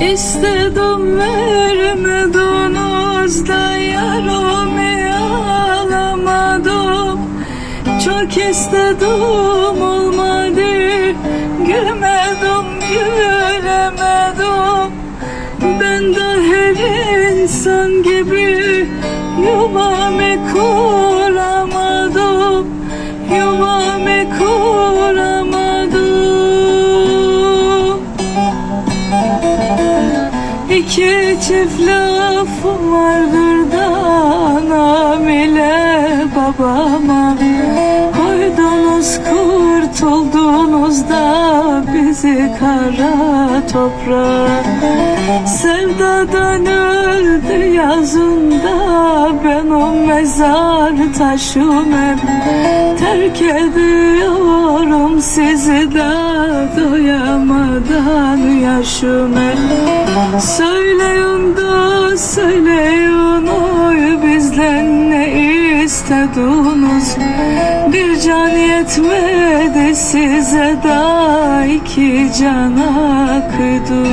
İstedim vermediniz yarımı alamadım Çok istedim olmadı gülemedim Ben de her insan gibi Yuvamı kuramadım Yuvamı kuramadım. İki çift lafım vardır da anam ile babama. Koydunuz kurtuldunuz da bizi kara toprağa Sevdadan öldü yazında. Ben o mezar taşım hep Terk ediyorum. Sizi de doyamadan yaşım hep Söyleyin da söyleyin oy. Bizden ne istediniz? Bir can yetmedi size da iki cana kıydınız